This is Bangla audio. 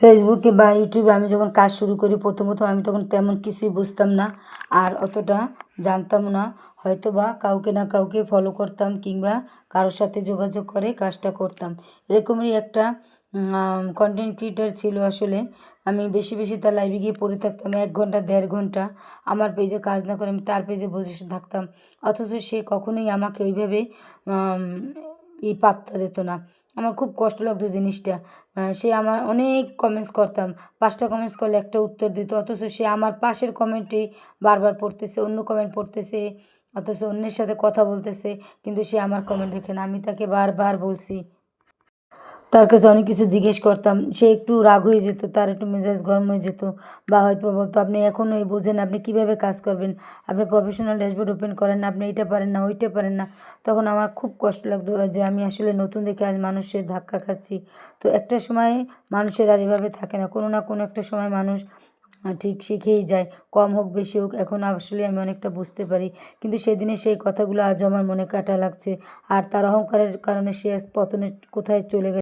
ফেসবুকে বা ইউটিউবে আমি যখন কাজ শুরু করি প্রথম প্রথম আমি তখন তেমন কিছুই বুঝতাম না। আর অতটা জানতাম না। হয়তো বা কাউকে না কাউকে ফলো করতাম কিংবা কারোর সাথে যোগাযোগ করে কাজটা করতাম। এরকমই একটা কন্টেন্ট ক্রিয়েটার ছিল আসলে। আমি বেশি বেশি তার লাইভে গিয়ে পড়ে থাকতাম, এক ঘণ্টা, দেড় ঘণ্টা। আমার পেজে কাজ না করে আমি তার পেজে বসে থাকতাম। অথচ সে কখনোই আমাকে ওইভাবে ই পাত্তা দিত না। আমার খুব কষ্ট লাগতো জিনিসটা। সে আমার অনেক কমেন্টস করতাম। পাঁচটা কমেন্টস করলে একটা উত্তর দিত। অথচ সে আমার পাশের কমেন্টে বারবার পড়তেছে, অন্য কমেন্ট পড়তেছে, অথচ অন্যের সাথে কথা বলতেছে, কিন্তু সে আমার কমেন্ট দেখে না। আমি তাকে বারবার বলছি। তার কাছে অনেক কিছু জিজ্ঞেস করতাম। সে একটু রাগ হয়ে যেত, তার একটু মেজাজ গরম হয়ে যেত বা হয়তো বলতো, আপনি এখনও এই বোঝেন, আপনি কীভাবে কাজ করবেন? আপনি প্রফেশনাল ড্যাশবোর্ড ওপেন করেন না, আপনি এইটা পারেন না, ওইটা পারেন না। তখন আমার খুব কষ্ট লাগতো যে আমি আসলে নতুন দেখে আজ মানুষের ধাক্কা খাচ্ছি। তো একটা সময় মানুষের আর এভাবে থাকে না, কোনো না কোনো একটা সময় মানুষ ঠিক শিখেই যায়, কম হোক, বেশি হোক, এখন আসলে আমি অনেকটা বুঝতে পারি। কিন্তু সেদিনে সেই কথাগুলো আজও আমার মনে কাটা লাগছে, আর তার অহংকারের কারণে সে পতনে কোথায় চলে গেছে।